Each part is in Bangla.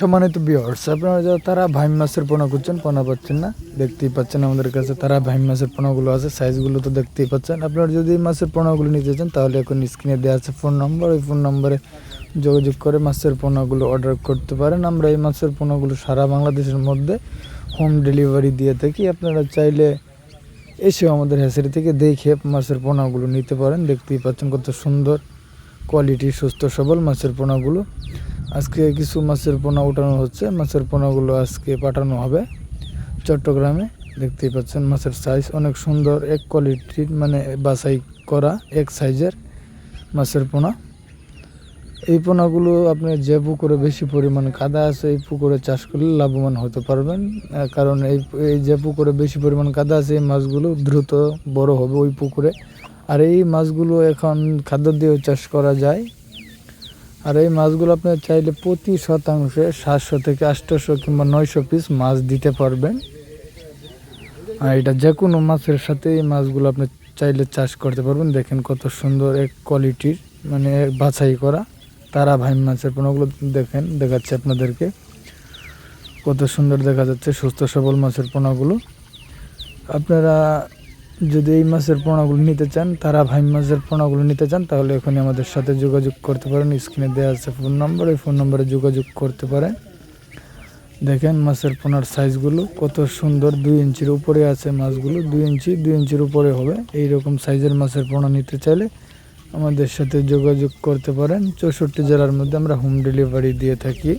সম্মানিত বিয়ার্স আপনারা যারা তারা ভাইম মাছের পোনা খুঁজছেন, পোনা পাচ্ছেন না, দেখতেই পাচ্ছেন আমাদের কাছে তারা ভাইম মাছের পোনাগুলো আছে, সাইজগুলো তো দেখতেই পাচ্ছেন। আপনারা যদি মাছের পোনাগুলো নিতে চান, তাহলে এখন স্ক্রিনে দেওয়া আছে ফোন নম্বর, ওই ফোন নম্বরে যোগাযোগ করে মাছের পোনাগুলো অর্ডার করতে পারেন। আমরা এই মাছের পোনাগুলো সারা বাংলাদেশের মধ্যে হোম ডেলিভারি দিয়ে থাকি। আপনারা চাইলে এসেও আমাদের হ্যাচারি থেকে দেখে মাছের পোনাগুলো নিতে পারেন। দেখতেই পাচ্ছেন কত সুন্দর কোয়ালিটি সুস্থ, সবল মাছের পোনাগুলো। আজকে কিছু মাছের পোনা উঠানো হচ্ছে। মাছের পোনাগুলো আজকে পাঠানো হবে। চট্টগ্রামে দেখতেই পাচ্ছেন মাছের সাইজ অনেক সুন্দর, এক কোয়ালিটির মানে বাছাই করা, এক সাইজের মাছের পোনা। এই পোনাগুলো আপনি যে পুকুরে বেশি পরিমাণ কাদা আছে, এই পুকুরে চাষ করলে লাভবান হতে পারবেন। কারণ এই এই যে পুকুরে বেশি পরিমাণ কাদা আছে, এই মাছগুলো দ্রুত বড় হবে ওই পুকুরে। আর এই মাছগুলো এখন খাদ্য দিয়েও চাষ করা যায়। আর এই মাছগুলো আপনি চাইলে প্রতি শতাংশে সাতশো থেকে আটশোশো কিংবা নয়শো পিস মাছ দিতে পারবেন। আর এটা যে কোনো মাছের সাথে এই মাছগুলো আপনি চাইলে চাষ করতে পারবেন। দেখেন কত সুন্দর এক কোয়ালিটির মানে বাছাই করা তারা ভাই মাছের পোনাগুলো দেখেন, দেখাচ্ছে আপনাদেরকে। কত সুন্দর দেখা যাচ্ছে, সুস্থ সবল মাছের পোনাগুলো আপনারা যদি এই মাছের পোনাগুলো নিতে চান, তারা ভাই মাছের পোনাগুলো নিতে চান, তাহলে এখানে আমাদের সাথে যোগাযোগ করতে পারেন। স্ক্রিনে দেওয়া আছে ফোন নম্বর ওই ফোন নম্বরে যোগাযোগ করতে পারেন। দেখেন মাছের পোনার সাইজগুলো কত সুন্দর, দুই ইঞ্চির উপরে আছে মাছগুলো, দুই ইঞ্চি, দুই ইঞ্চির উপরে হবে। এই রকম সাইজের মাছের পোনা নিতে চাইলে আমাদের সাথে যোগাযোগ করতে পারেন। চৌষট্টি জেলার মধ্যে আমরা হোম ডেলিভারি দিয়ে থাকি।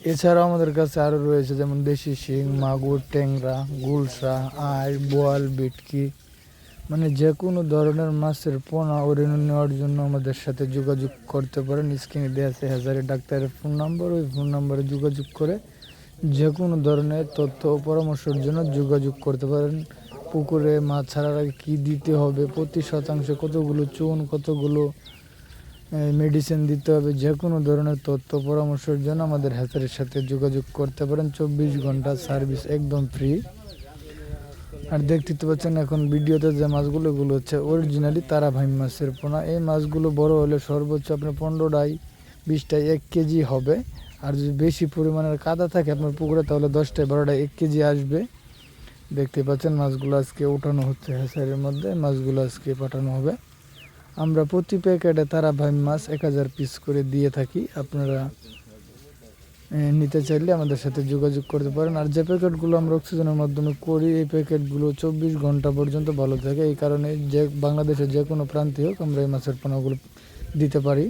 এছাড়াও আমাদের কাছে আরও রয়েছে যেমন দেশি শিং, মাগুর, ট্যাংরা, গুলশা, আই, বোয়াল বিটকি মানে যে কোনো ধরনের মাছের পোনা ওরিন নেওয়ার জন্য আমাদের সাথে যোগাযোগ করতে পারেন। স্ক্রিনে দেওয়া আছে হাজারে ডাক্তারের ফোন নম্বর, ওই ফোন নাম্বারে যোগাযোগ করে যে কোনো ধরনের তথ্য ও পরামর্শের জন্য যোগাযোগ করতে পারেন। পুকুরে মাছ ছাড়ার আগে কী দিতে হবে, প্রতি শতাংশে কতগুলো চুন, কতগুলো মেডিসিন দিতে হবে যে কোনো ধরনের তথ্য, পরামর্শের জন্য আমাদের হ্যাচারের সাথে যোগাযোগ করতে পারেন। চব্বিশ ঘণ্টা সার্ভিস একদম ফ্রি আর দেখতে পাচ্ছেন এখন ভিডিওতে যে মাছগুলো এগুলো হচ্ছে অরিজিনালি তারা ভাই মাছের পোনা। এই মাছগুলো বড় হলে সর্বোচ্চ আপনার পনেরোটাই বিশটাই এক কেজি হবে। আর যদি বেশি পরিমাণের কাদা থাকে আপনার পুকুরে, তাহলে দশটায়, বারোটায় এক কেজি আসবে। দেখতে পাচ্ছেন মাছগুলো আজকে উঠানো হচ্ছে হ্যাচারির মধ্যে, মাছগুলো আজকে পাঠানো হবে। আমরা প্রতি প্যাকেটে তারা ভাই মাছ এক হাজার পিস করে দিয়ে থাকি। আপনারা নিতে চাইলে আমাদের সাথে যোগাযোগ করতে পারেন। আর যে প্যাকেটগুলো আমরা অক্সিজেনের মাধ্যমে করি, এই প্যাকেটগুলো চব্বিশ ঘণ্টা পর্যন্ত ভালো থাকে। এই কারণে যে, বাংলাদেশের যে কোনো প্রান্তে হোক আমরা এই মাছের পোনাগুলো দিতে পারি।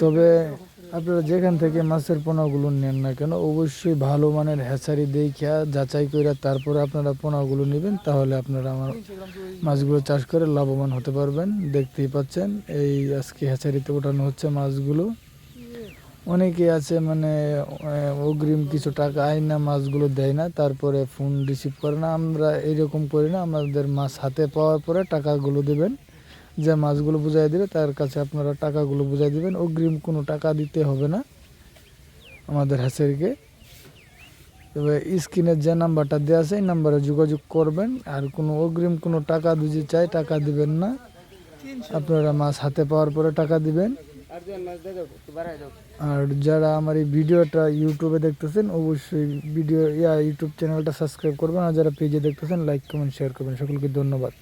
তবে আপনারা যেখান থেকে মাছের পোনাগুলো নেন না কেন, অবশ্যই ভালো মানের হ্যাচারি দেখা যাচাই করে তারপরে আপনারা পোনাগুলো নেবেন, তাহলে আপনারা আমার মাছগুলো চাষ করে লাভবান হতে পারবেন। দেখতেই পাচ্ছেন, এই আজকে হ্যাচারিতে ওঠানো হচ্ছে মাছগুলো। অনেকে আছে মানে অগ্রিম কিছু টাকা আয় না মাছগুলো দেয় না, তারপরে ফোন রিসিভ করে না। আমরা এরকম করি না, আমাদের মাছ হাতে পাওয়ার পরে টাকাগুলো দেবেন। যে মাছগুলো বুঝাই দেবে, তার কাছে আপনারা টাকাগুলো বুঝাই দিবেন। অগ্রিম কোনো টাকা দিতে হবে না আমাদের হ্যাচারিকে তবে স্ক্রিনের যে নাম্বারটা দেওয়া আছে, এই নাম্বারে যোগাযোগ করবেন। আর কোনো অগ্রিম কোনো টাকা যদি চাই টাকা দিবেন না। আপনারা মাছ হাতে পাওয়ার পরে টাকা দিবেন। আর যারা আমার এই ভিডিওটা ইউটিউবে দেখতেছেন, অবশ্যই ভিডিও, ইয়া ইউটিউব চ্যানেলটা সাবস্ক্রাইব করবেন। আর যারা পেজে দেখতেছেন লাইক কমেন্ট শেয়ার করবেন। সকলকে ধন্যবাদ।